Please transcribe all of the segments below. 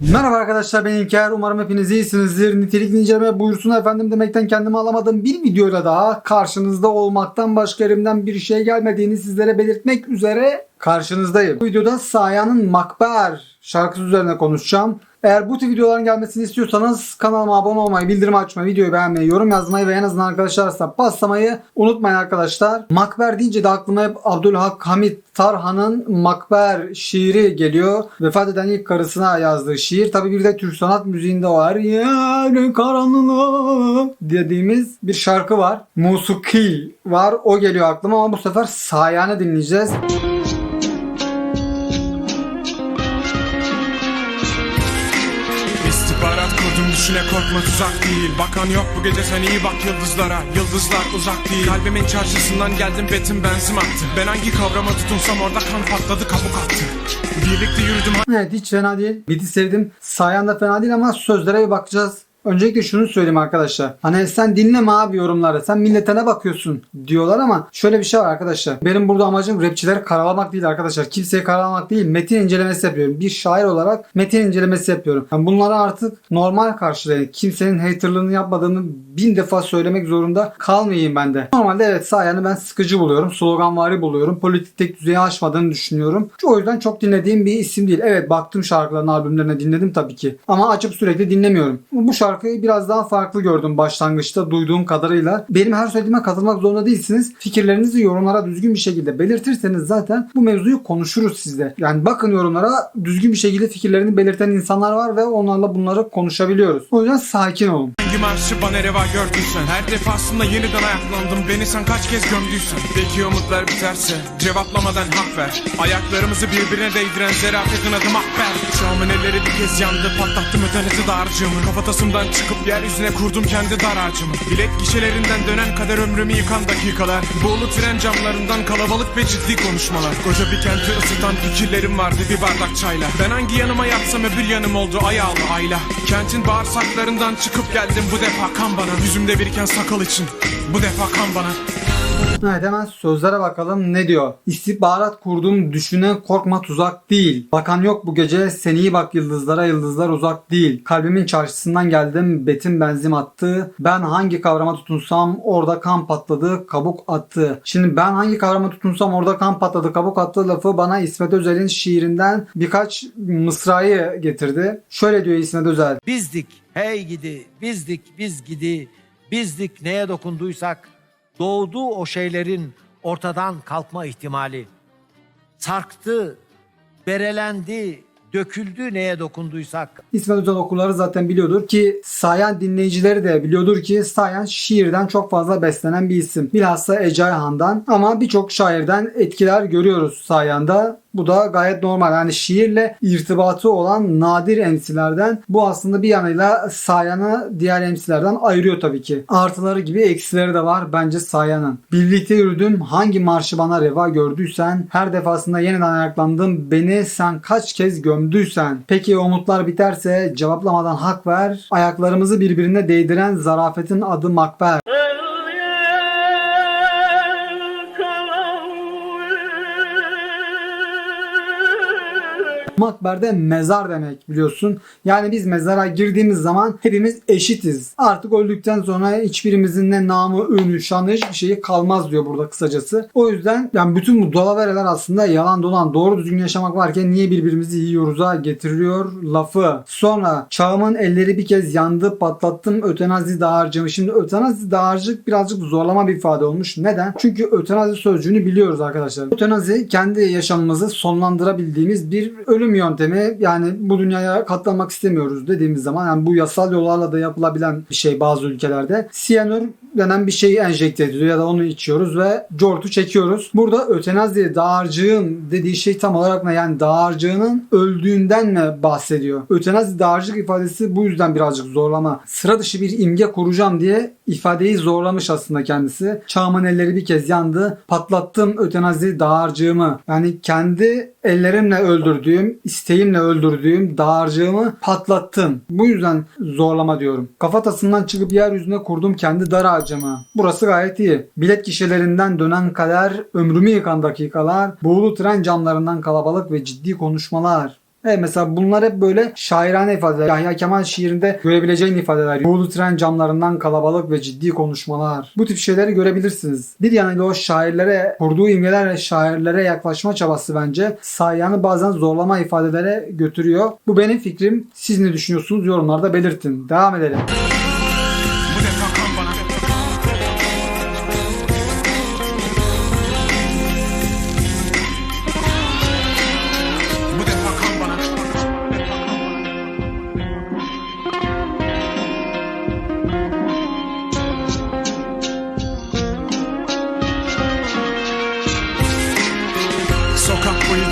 Merhaba arkadaşlar ben İlker. Umarım hepiniz iyisinizdir. Nitelikli inceleme buyursun efendim demekten kendimi alamadığım bir videoyla daha karşınızda olmaktan başka elimden bir şey gelmediğini sizlere belirtmek üzere karşınızdayım. Bu videoda Saya'nın Makber şarkısı üzerine konuşacağım. Eğer bu tür videoların gelmesini istiyorsanız kanalıma abone olmayı, bildirim açmayı, videoyu beğenmeyi, yorum yazmayı ve en azından arkadaşlarsa paslamayı unutmayın arkadaşlar. Makber deyince de aklıma hep Abdülhak Hamit Tarhan'ın Makber şiiri geliyor. Vefat eden ilk karısına yazdığı şiir. Tabi bir de Türk sanat müziğinde var. Yer karanlığı dediğimiz bir şarkı var. Musiki var. O geliyor aklıma ama bu sefer Sayan'ı dinleyeceğiz. İstihbarat düşüne korkma tuzak değil Bakan yok bu gece sen iyi bak yıldızlara Yıldızlar uzak değil Kalbimin çarşısından geldim betim benzin attı Ben hangi kavrama tutunsam orada kan patladı kabuk attı Birlikte yürüdüm Evet hiç fena değil. Biti sevdim. Sayan da fena değil ama sözlere bir bakacağız. Öncelikle şunu söyleyeyim arkadaşlar. Hani sen dinleme abi yorumları. Sen millete ne bakıyorsun diyorlar ama şöyle bir şey var arkadaşlar. Benim burada amacım rapçileri karalamak değil arkadaşlar. Kimseyi karalamak değil. Metin incelemesi yapıyorum. Bir şair olarak metin incelemesi yapıyorum. Yani bunları artık normal karşılayın. Kimsenin haterlığını yapmadığını bin defa söylemek zorunda kalmayayım ben de. Normalde evet Sayan'ı ben sıkıcı buluyorum. Sloganvari buluyorum. Politik tek düzeyi aşmadığını düşünüyorum. O yüzden çok dinlediğim bir isim değil. Evet baktım şarkılarına, albümlerine dinledim tabii ki. Ama açıp sürekli dinlemiyorum. Bu şarkıyı biraz daha farklı gördüm başlangıçta duyduğum kadarıyla. Benim her söylediğime katılmak zorunda değilsiniz. Fikirlerinizi yorumlara düzgün bir şekilde belirtirseniz zaten bu mevzuyu konuşuruz sizle. Yani bakın yorumlara düzgün bir şekilde fikirlerini belirten insanlar var ve onlarla bunları konuşabiliyoruz. O yüzden sakin olun. Hangi marşı bana reva gördüysen Her defasında yeniden ayaklandım Beni sen kaç kez gömdüysen Belki umutlar biterse Cevaplamadan hak ver Ayaklarımızı birbirine değdiren zerafetin adı makber Çağımın elleri bir kez yandı Patlattım ötenesi dağarcığımı Kafatasımdan çıkıp yeryüzüne kurdum kendi dar ağacımı. Bilet gişelerinden dönen kader ömrümü yıkan dakikalar. Boğulu tren camlarından kalabalık ve ciddi konuşmalar. Koca bir kenti ısıtan fikirlerim vardı bir bardak çayla. Ben hangi yanıma yatsam öbür yanım oldu ayağlı ayla. Kentin bağırsaklarından çıkıp geldim bu defa kan bana. Yüzümde biriken sakal için bu defa kan bana Evet hemen sözlere bakalım ne diyor. İstihbarat kurduğum düşüne korkma tuzak değil. Bakan yok bu gece sen iyi bak yıldızlara yıldızlar uzak değil. Kalbimin çarşısından geldim betim benzin attı. Ben hangi kavrama tutunsam orada kan patladı kabuk attı. Şimdi ben hangi kavrama tutunsam orada kan patladı kabuk attı lafı bana İsmet Özel'in şiirinden birkaç mısrayı getirdi. Şöyle diyor İsmet Özel. Bizdik hey gidi, bizdik biz gidi, bizdik neye dokunduysak doğdu o şeylerin ortadan kalkma ihtimali. Sarktı, berelendi, döküldü neye dokunduysak. İsmet Özel okulları zaten biliyordur ki Sayan dinleyicileri de biliyordur ki Sayan şiirden çok fazla beslenen bir isim. Bilhassa Ece Ayhan'dan ama birçok şairden etkiler görüyoruz Sayan'da. Bu da gayet normal. Yani şiirle irtibatı olan nadir emsilerden bu aslında bir yanıyla Sayan'ı diğer emsilerden ayırıyor tabii ki. Artıları gibi eksileri de var bence Sayan'ın. Birlikte yürüdüm hangi marşı bana reva gördüysen her defasında yeniden ayaklandım beni sen kaç kez gömdüysen. Peki umutlar biterse cevaplamadan hak ver. Ayaklarımızı birbirine değdiren zarafetin adı makber. Makber'de mezar demek biliyorsun. Yani biz mezara girdiğimiz zaman hepimiz eşitiz. Artık öldükten sonra hiçbirimizin ne namı, ünü, şanı hiçbir şeyi kalmaz diyor burada kısacası. O yüzden yani bütün bu dolavereler aslında yalan dolan doğru düzgün yaşamak varken niye birbirimizi yiyoruz'a getiriyor lafı. Sonra çağımın elleri bir kez yandı patlattım ötenazi dağarcığımı. Şimdi ötenazi dağarcık birazcık zorlama bir ifade olmuş. Neden? Çünkü ötenazi sözcüğünü biliyoruz arkadaşlar. Ötenazi kendi yaşamımızı sonlandırabildiğimiz bir ölüm yöntemi. Yani bu dünyaya katlanmak istemiyoruz dediğimiz zaman yani bu yasal yollarla da yapılabilen bir şey bazı ülkelerde. Siyanür denen bir şeyi enjekte ediyor ya da onu içiyoruz ve cortu çekiyoruz. Burada ötenazi dağarcığın dediği şey tam olarak ne? Yani dağarcığının öldüğünden mi bahsediyor? Ötenazi dağarcık ifadesi bu yüzden birazcık zorlama. Sıra dışı bir imge kuracağım diye ifadeyi zorlamış aslında kendisi. Çağımın elleri bir kez yandı. Patlattım ötenazi dağarcığımı. Yani kendi ellerimle öldürdüğüm, isteğimle öldürdüğüm dağarcığımı patlattım. Bu yüzden zorlama diyorum. Kafatasından çıkıp yeryüzüne kurdum kendi dar ağacımı. Burası gayet iyi. Bilet gişelerinden dönen kader, ömrümü yıkan dakikalar, buğulu tren camlarından kalabalık ve ciddi konuşmalar. Evet mesela bunlar hep böyle şairane ifadeler. Yahya Kemal şiirinde görebileceğin ifadeler. Yolu tren camlarından kalabalık ve ciddi konuşmalar. Bu tip şeyleri görebilirsiniz. Bir yanıyla o şairlere kurduğu imgelerle şairlere yaklaşma çabası bence Sayyan'ı bazen zorlama ifadelere götürüyor. Bu benim fikrim. Siz ne düşünüyorsunuz? Yorumlarda belirtin. Devam edelim.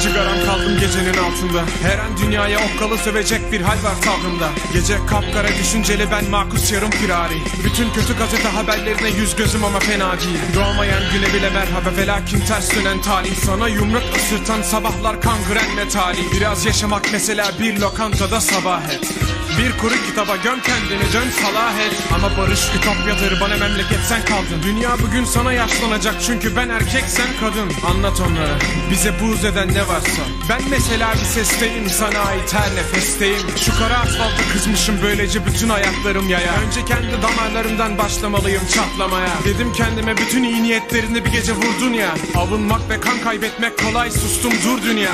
Cigaram kaldım gecenin altında. Her an dünyaya okkalı sövecek bir hal var tavrımda. Gece kapkara düşünceli ben makus yarım firari. Bütün kötü gazete haberlerine yüz gözüm ama fena değil. Doğmayan güne bile merhaba ve lakin ters dönen talih. Sana yumruk ısırtan sabahlar kangren metali. Biraz yaşamak mesela bir lokantada sabah et bir kuru kitaba göm kendini dön salah et Ama barış ütopyadır bana memleket sen kaldın. Dünya bugün sana yaşlanacak çünkü ben erkek sen kadın. Anlat onlara bize buz eden ne varsa. Ben mesela bir sesteyim sana ait her nefesteyim. Şu kara asfalta kızmışım böylece bütün ayaklarım yaya. Önce kendi damarlarımdan başlamalıyım çatlamaya. Dedim kendime bütün iyi niyetlerini bir gece vurdun ya. Avunmak ve kan kaybetmek kolay sustum dur dünya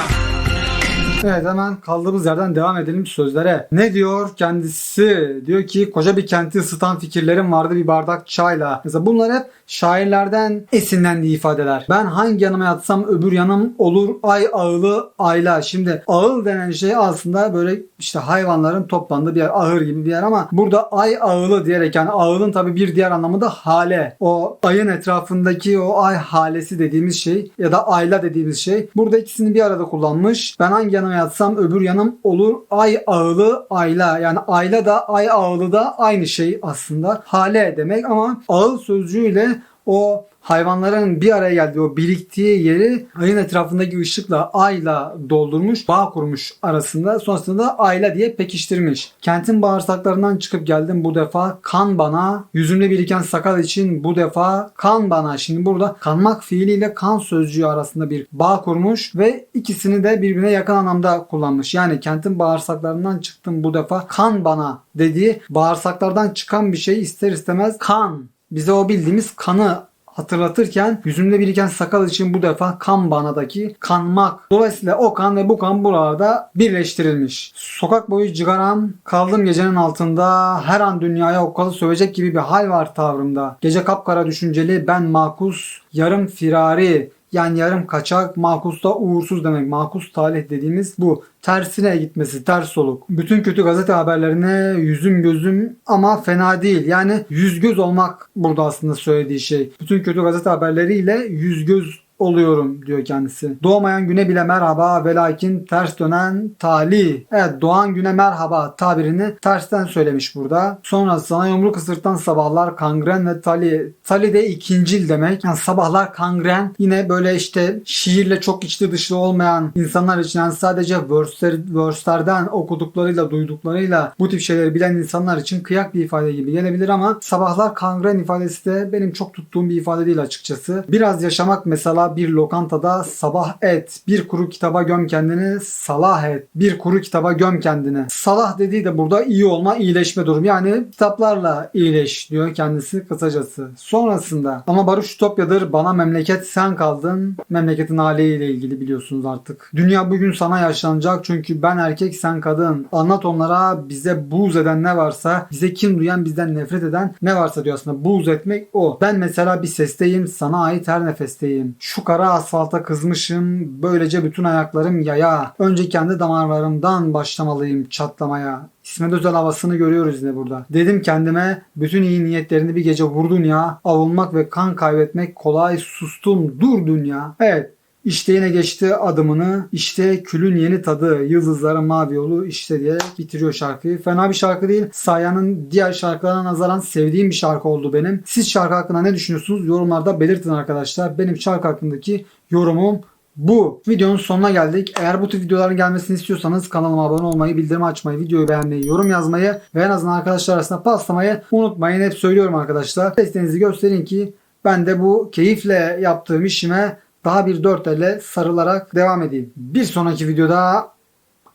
Evet hemen kaldığımız yerden devam edelim sözlere. Ne diyor kendisi? Diyor ki koca bir kenti ısıtan fikirlerim vardı bir bardak çayla. Mesela bunlar hep şairlerden esinlendiği ifadeler. Ben hangi yanıma yatsam öbür yanım olur ay ağılı ayla. Şimdi ağıl denen şey aslında böyle işte hayvanların toplandığı bir yer. Ahır gibi bir yer ama burada ay ağılı diyerek yani ağılın tabi bir diğer anlamı da hale. O ayın etrafındaki o ay halesi dediğimiz şey ya da ayla dediğimiz şey. Burada ikisini bir arada kullanmış. Ben hangi yanıma yatsam öbür yanım olur ay ağılı ayla. Yani ayla da ay ağılı da aynı şey aslında. Hale demek ama ağıl sözcüğüyle o hayvanların bir araya geldiği o biriktiği yeri ayın etrafındaki ışıkla ayla doldurmuş, bağ kurmuş arasında. Sonrasında da ayla diye pekiştirmiş. Kentin bağırsaklarından çıkıp geldim bu defa kan bana. Yüzümde biriken sakal için bu defa kan bana. Şimdi burada kanmak fiiliyle kan sözcüğü arasında bir bağ kurmuş ve ikisini de birbirine yakın anlamda kullanmış. Yani kentin bağırsaklarından çıktım bu defa kan bana dediği bağırsaklardan çıkan bir şey ister istemez kan bize o bildiğimiz kanı hatırlatırken yüzümde biriken sakal için bu defa kan banadaki kanmak. Dolayısıyla o kan ve bu kan buralarda birleştirilmiş. Sokak boyu cigaram kaldım gecenin altında her an dünyaya okkalı sövecek gibi bir hal var tavrımda. Gece kapkara düşünceli ben makus yarım firari yani yarım kaçak, makus da uğursuz demek. Makus talih dediğimiz bu. Tersine gitmesi, ters soluk. Bütün kötü gazete haberlerine yüzüm gözüm ama fena değil. Yani yüz göz olmak burada aslında söylediği şey. Bütün kötü gazete haberleriyle yüz göz oluyorum diyor kendisi. Doğmayan güne bile merhaba ve lakin ters dönen tali. Evet doğan güne merhaba tabirini tersten söylemiş burada. Sonra sana yumruk ısırtan sabahlar kangren ve tali. Tali de ikincil demek. Yani sabahlar kangren yine böyle işte şiirle çok içli dışlı olmayan insanlar için yani sadece verse'ler, verse'lerden okuduklarıyla duyduklarıyla bu tip şeyleri bilen insanlar için kıyak bir ifade gibi gelebilir ama sabahlar kangren ifadesi de benim çok tuttuğum bir ifade değil açıkçası. Biraz yaşamak mesela bir lokantada sabah et. Bir kuru kitaba göm kendini salah et. Bir kuru kitaba göm kendini. Salah dediği de burada iyi olma, iyileşme durum. Yani kitaplarla iyileş diyor kendisi kısacası. Sonrasında ama barış ütopyadır bana memleket sen kaldın. Memleketin haliyle ilgili biliyorsunuz artık. Dünya bugün sana yaşlanacak çünkü ben erkek sen kadın. Anlat onlara bize buğz eden ne varsa, bize kim duyan bizden nefret eden ne varsa diyor aslında. Buğz etmek o. Ben mesela bir sesteyim, sana ait her nefesteyim. Şu kara asfalta kızmışım, böylece bütün ayaklarım yaya. Önce kendi damarlarımdan başlamalıyım çatlamaya. İsmet Özel havasını görüyoruz yine burada. Dedim kendime bütün iyi niyetlerini bir gece vurdun ya. Avunmak ve kan kaybetmek kolay sustum dur dünya. Evet işte yine geçti adımını. İşte külün yeni tadı. Yıldızların mavi yolu işte diye bitiriyor şarkıyı. Fena bir şarkı değil. Saya'nın diğer şarkılarına nazaran sevdiğim bir şarkı oldu benim. Siz şarkı hakkında ne düşünüyorsunuz? Yorumlarda belirtin arkadaşlar. Benim şarkı hakkındaki yorumum bu. Videonun sonuna geldik. Eğer bu tür videoların gelmesini istiyorsanız kanalıma abone olmayı, bildirim açmayı, videoyu beğenmeyi, yorum yazmayı ve en azından arkadaşlar arasında paslamayı unutmayın. Hep söylüyorum arkadaşlar. Desteğinizi gösterin ki ben de bu keyifle yaptığım işime daha bir dört elle sarılarak devam edeyim. Bir sonraki videoda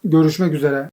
görüşmek üzere.